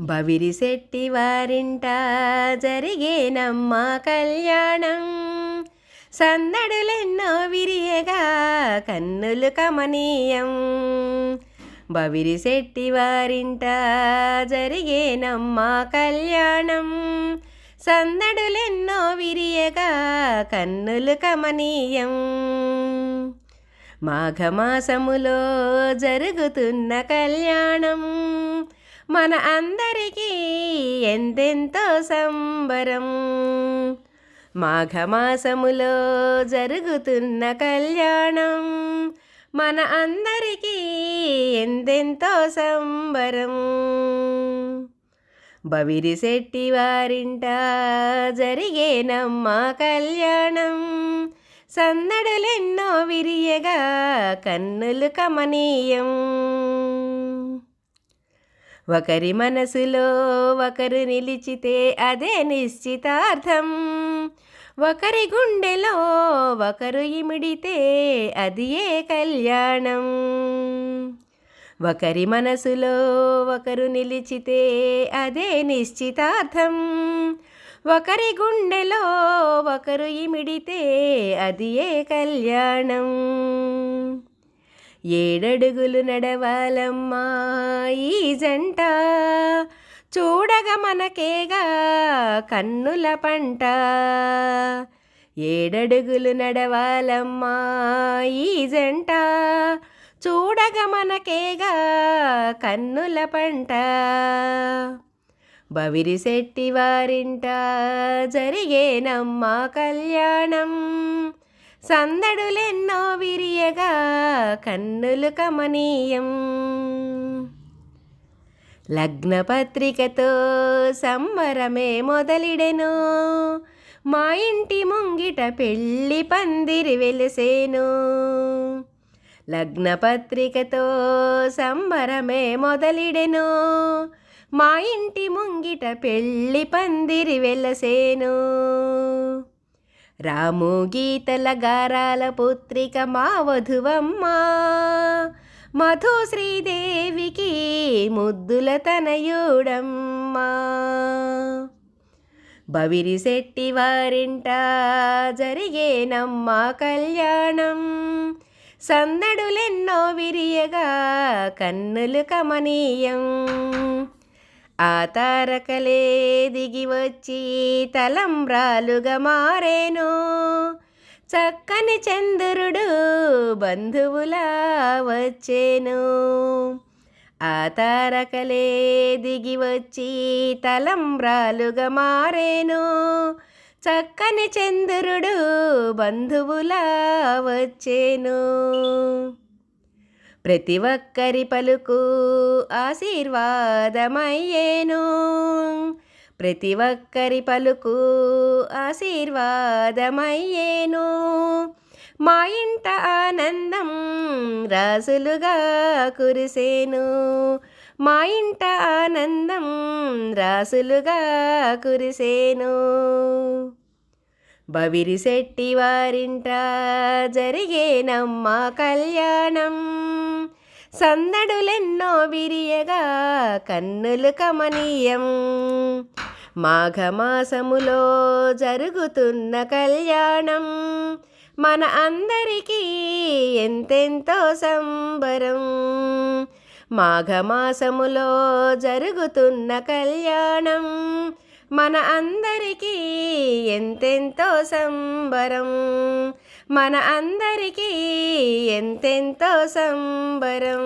బవిరిశెట్టి వారింట జరిగేనమ్మ కళ్యాణం. సందడులెన్నో విరియగా కన్నులు కమనీయం. బవిరిశెట్టి వారింట జరిగేనమ్మ కళ్యాణం. సందడులెన్నో విరియగా కన్నులు కమనీయం. మాఘమాసములో జరుగుతున్న కళ్యాణం. మన అందరికీ ఎంతెంతో సంబరం. మాఘమాసములో జరుగుతున్న కళ్యాణం మన అందరికీ ఎంతెంతో సంబరం. బవిరిశెట్టి వారింట జరిగేనమ్మ కళ్యాణం. సందడులెన్నో విరియగా కన్నులు కమనీయం. ఒకరి మనసులో ఒకరు నిలిచితే అదే నిశ్చితార్థం. ఒకరి గుండెలో ఒకరు ఇమిడితే అది ఏ కళ్యాణం. ఒకరి మనసులో ఒకరు నిలిచితే అదే నిశ్చితార్థం. ఒకరి గుండెలో ఒకరు ఇమిడితే అది ఏ కళ్యాణం. ఏడడుగులు నడవాలమ్మా ఈ జంట. చూడగ మనకేగా కన్నుల పంట. ఏడడుగులు నడవాలమ్మా ఈ జంట. చూడగ మనకేగా కన్నుల పంట. బవిరిశెట్టి వారింట జరిగేనమ్మా కళ్యాణం. సందడులెన్నో విరియగా కన్నులు కమనీయం. లగ్నపత్రికతో సంబరమే మొదలిడెను. మా ఇంటి ముంగిట పెళ్ళి పందిరి వెలిసేను. లగ్నపత్రికతో సంబరమే మొదలిడెను. మా ఇంటి ముంగిట పెళ్ళి పందిరి వెలసేను. రాము గీతల గారాల పుత్రిక మా వధువమ్మ. మధు శ్రీదేవికి ముద్దుల తనయుడమ్మా. బవిరిశెట్టి వారింట జరిగేనమ్మా కళ్యాణం. సందడులెన్నో విరియగా కన్నులు కమనీయం. ఆ తారకలే దిగి వచ్చి తలంబ్రాలుగా మారేను. చక్కని చంద్రుడు బంధువులా వచ్చేను. ఆ తారకలే దిగి వచ్చి తలంబ్రాలుగా మారేను. చక్కని చంద్రుడు బంధువులా వచ్చేను. ప్రతి ఒక్కరి పలుకు ఆశీర్వాదమయ్యేను. ప్రతి ఒక్కరి పలుకు ఆశీర్వాదమయ్యేను. మా ఇంట ఆనందం రాసులుగా కురిసేను. మా ఇంట ఆనందం రాసులుగా కురిసేను. బవిరిశెట్టి వారింట జరిగేనమ్మ కళ్యాణం. సందడులెన్నో విరియగా కన్నులు కమనీయం. మాఘమాసములో జరుగుతున్న కళ్యాణం. మన అందరికీ ఎంతెంతో సంబరం. మాఘమాసములో జరుగుతున్న కళ్యాణం. మన అందరికీ ఎంతెంతో సంబరం. మన అందరికీ ఎంతెంతో సంబరం.